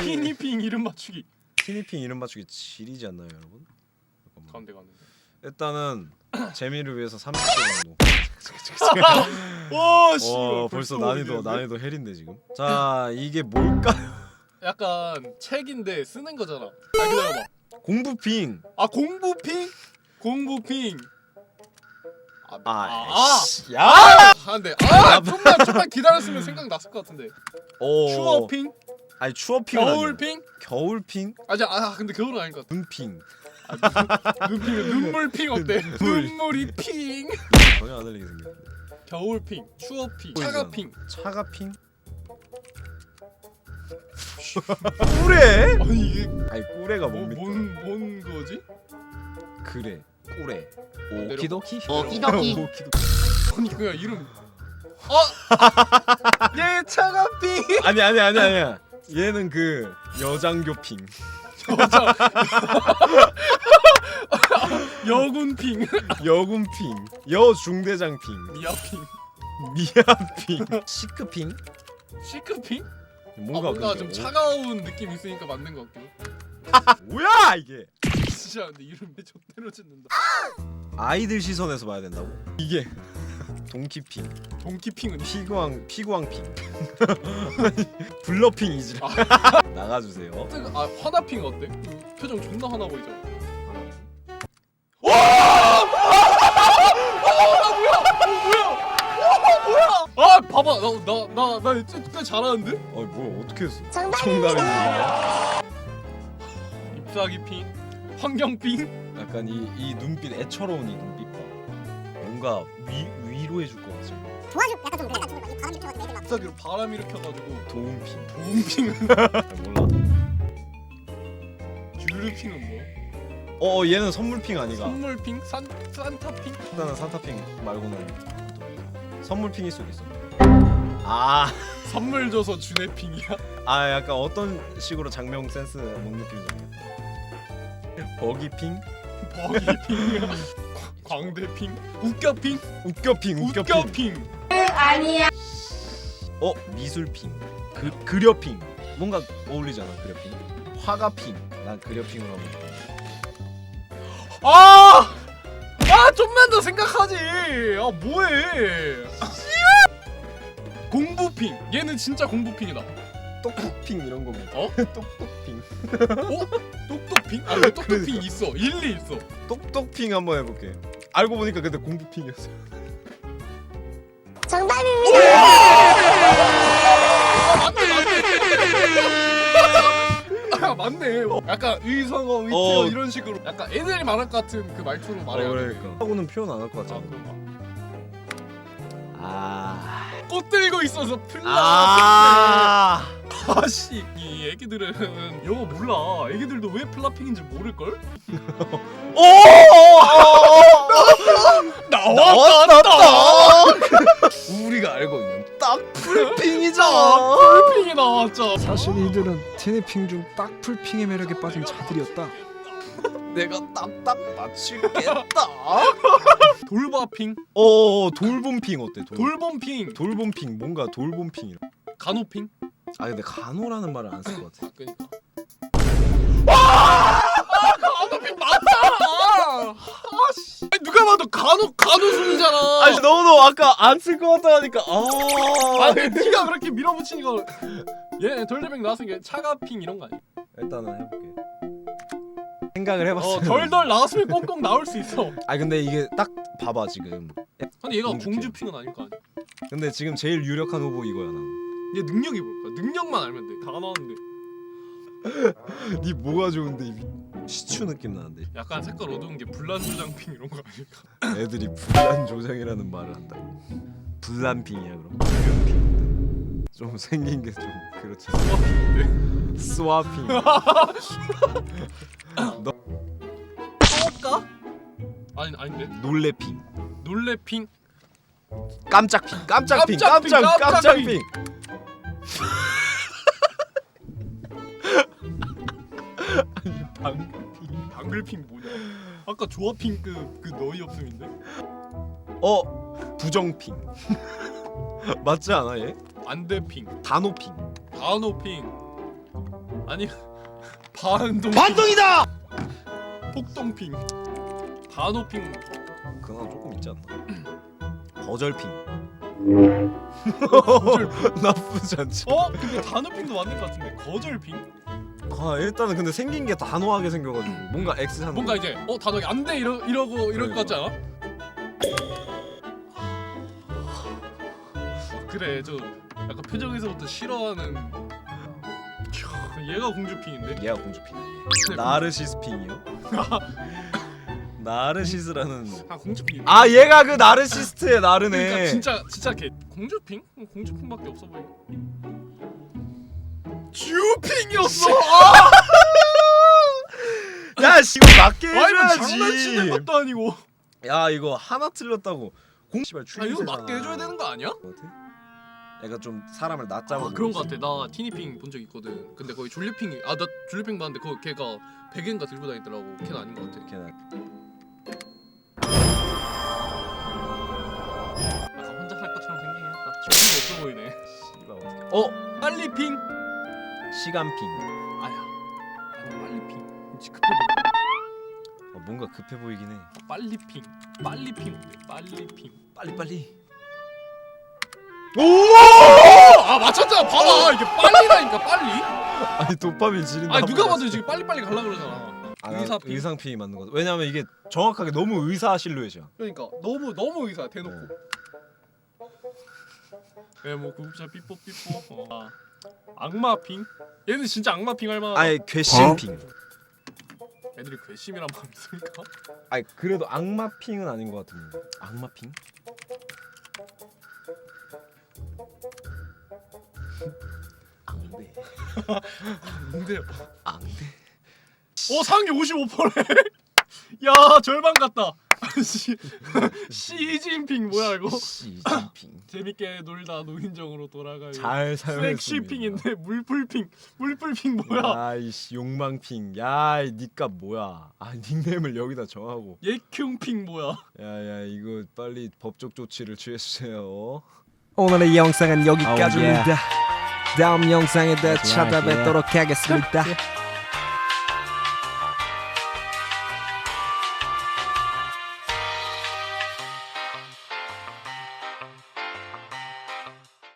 피니핑 이름 맞추기 티니핑 이름 맞추기 지리지 않나요, 여러분? 잠깐만. 가운데 가운데 일단은 재미를 위해서 30초 정도. 와 씨. 와, 벌써 난이도 난이도 헬인데 지금. 자, 이게 뭘까요? 약간 책인데 쓰는 거잖아 아 기다려봐 공부핑. 아 공부핑 공부핑 아, 아, 아, 씨, 야. 아, 아, 근데 아, 좀만 좀만 기다렸으면 생각 났을 것 같은데. 오. 추워핑, 아니 아니야. 겨울핑, 겨울핑, 아니 아 근데 겨울은 아닌 것 같아. 눈핑. 눈핑, 눈물핑 어때? 눈물이 핑. 전혀 안 들리게 생겼는데. 겨울핑, 보이잖아. 차가핑. 차가핑. 꾸레? 아니 이게 아니 꾸레가 뭐, 뭡니까? 뭔, 뭔 거지? 그래. 꾸레. 오키도키? 오키도키. 오키도키. 아니 그냥 이름. 어? 얘 차가핑. 아니 아니 아니 아니야. 얘는 그 여장교핑. 여군핑, 여군핑. 여중대장핑. 미아핑, 미아핑. 시크핑. 시크핑. 뭔가, 아, 뭔가 근데 좀 오- 차가운 느낌 있으니까 맞는 것 같기도. 뭐야 이게? 진짜 근데 이름 왜 좆대로 짓는다. 아이들 시선에서 봐야 된다고? 이게 동키핑, 동키핑은 피구왕 피구왕핑, 블러핑이지. 나가주세요. 뜨거- 아 화나핑 어때? 그 표정 존나 화나 보이잖아. 아 봐봐 나나나 나 진짜 잘하는데? 어, 뭘 어떻게 했어? 정답입니다. 정답입니다. ip사기핑, 환경 핑, 약간 이, 이 눈빛 애처로운 이 눈빛 봐. 뭔가 위 위로해 줄 것 같지. 도와줘. 약간 좀. 약간 좀 바람 이렇게 애들 막 갑자기 바람 일으켜가지고 도움핑. 도움핑은 아, 몰라. 주르핑은 뭐? 어, 얘는 선물핑 아니가? 선물핑, 산 산타핑. 일단은 산타핑 말고는 선물핑일 수도 있어. 아, 선물 줘서 주네 핑이야? 아 약간 어떤 식으로 장명 센스 뭔 느낌인지 알겠다. 버기핑, 버기핑, 광대핑, 웃겨핑, 웃겨핑, 웃겨핑. 웃겨핑. 어 미술핑, 그 그려핑. 뭔가 어울리잖아 그려핑. 화가핑. 난 그려핑으로 하면 좋아. 아! 아 좀만 더 생각하지. 아 뭐해? 공부핑. 얘는 진짜 공부핑이다. 똑똑핑 이런 거. 어? 똑똑핑. 어? 똑똑핑? 아 똑똑핑 있어. 일리 있어. 똑똑핑 한번 해볼게. 알고 보니까 근데 공부핑이었어. 정답입니다. 아 맞네. 약간 의성어, 위태어 어. 이런 식으로 약간 애들이 말할 것 같은 그 말투로 말해야 돼. 그러니까. 하고는 표현 안 할 것 아 같잖아. 그런가? 아. 꽃 들고 있어서 플라. 아. 아씨 이 애기들은 영어 몰라. 애기들도 왜 플라핑인지 모를 걸? 오! 우리가 알고 있는 딱풀핑이죠. 플라핑이 나왔죠. 사실 이들은 티니핑 중 딱 풀핑의 매력에 빠진 자들이었다. 내가 딱딱 맞추겠다. 돌바핑, 어 돌봄핑 어때? 돌 돌봄핑, 돌봄핑 뭔가 돌봄핑. 간호핑. 아 근데 간호라는 말을 안 쓸 것 같아. 그러니까. 아! 간호핑 맞잖아. 아씨. 아니, 누가 봐도 간호 간호순이잖아. 아니 너도 아까 안 쓸 것 같다 하니까 아. 아, 근데 네가 그렇게 밀어붙이니까 얘 돌대백 나왔으니까 차가핑 이런 거 아니야? 일단은 해볼게. 생각을 해봤어. 어 덜덜 나왔으면 꽁꽁 나올 수 있어. 아 근데 이게 딱 봐봐 지금. 근데 얘가 공주핑. 공주핑은 아닐 거 아니야? 근데 지금 제일 유력한 후보 이거야 나는. 얘 능력이 뭘까? 능력만 알면 돼. 다 나왔는데. 네 뭐가 좋은데 이 시추 느낌 나는데. 약간 색깔 어두운 게 불란조장핑 이런 거 아닐까? 애들이 불란 조장이라는 말을 한다. 불란핑이야 그럼. 불륜핑. 좀 생긴 게 좀 그렇지. 스와핑. 너 소까? 아니 아닌데. 놀래핑. 놀래핑. 깜짝핑. 깜짝핑. 깜짝핑, 깜짝 깜짝핑. 깜짝핑. 방글핑 뭐냐? 아까 조아핑 그, 그 너희 없음인데? 어 부정핑. 맞지 않아 얘? 안대핑. 단호핑. 단호핑. 아니 반동 반동이다. 폭동핑 단호핑 그나 조금 있지 않나? 거절핑. 거절 나쁘지 않지. 어? 근데 단호핑도 맞는 것 같은데 거절핑? 아 일단은 근데 생긴 게 단호하게 생겨가지고 뭔가 X 하는. 뭔가 이제 어 단호하게 안돼 이러 이러고 이럴 것 같지 않아? 그래 저 약간 표정에서부터 싫어하는 캬, 얘가 공주핑인데 얘가 공주핑. 나르시스핑이요? 나르시스라는. 공- 아 공주핑 아 얘가 그 나르시스트의 나르네. 그러니까 진짜 진짜 걔 공주핑? 어, 공주핑밖에 없어 보이. 듀핑이었어. 야 씨, 이거 맞게 아 이거 장난치는 해줘야지. 것도 아니고. 야 이거 하나 틀렸다고. 공 씨발 아 이거. 맞게 해줘야 되는 거 아니야? 약간 좀 사람을 낮잡아. 아 그런 거 같아. 나 티니핑 본 적 있거든. 근데 거기 줄리핑이 아나 줄리핑 봤는데 거 걔가 베개인가 들고 다니더라고. 걔는 아닌 것 같아. 걔는 약간 혼자 할 것처럼 생기긴 했다. 정도 없어 보이네. 씨발 어떻게? 어 빨리 핑. 시간 핑. 아야. 아니 빨리핑. 혹시 급해 보여. 어, 뭔가 급해 보이긴 해. 빨리 핑. 빨리 핑 어때? 빨리 핑. 빨리 빨리. 아 맞췄잖아. 봐봐 이게 빨리라니까 빨리. 아니 도파민 지린다. 아니 누가 봐도 지금 빨리 빨리 갈라 그러잖아. 아, 나 의사 핑. 의상 핑이 맞는 거죠. 왜냐면 이게 정확하게 너무 의사 실루엣이야. 그러니까 너무 너무 의사 대놓고. 네뭐 구급차 삐뽀 삐뽀. 어. 아, 악마 핑? 얘는 진짜 악마 핑 할 만한. 아예 괘씸핑. 애들이 괘씸이란 말 믿습니까? 아니 그래도 악마핑은 아닌 것 같은데. 악마핑? 앙대. 근데 앙대. 어 상위 55%래. 야 절반 같다. 시 시진핑 뭐야 이거? 시진핑. 재밌게 놀다 노인정으로 돌아가요. 잘 사용했습니다. 섹시핑인데 물풀핑 물풀핑 뭐야? 아이씨 욕망핑. 야, 이 니값 뭐야? 아 닉네임을 여기다 정하고. 예흉핑 뭐야? 야야 이거 빨리 법적 조치를 취해주세요. 오늘의 영상은 여기까지입니다. 다음 영상에 더 마지막이야. 찾아뵙도록 하겠습니다.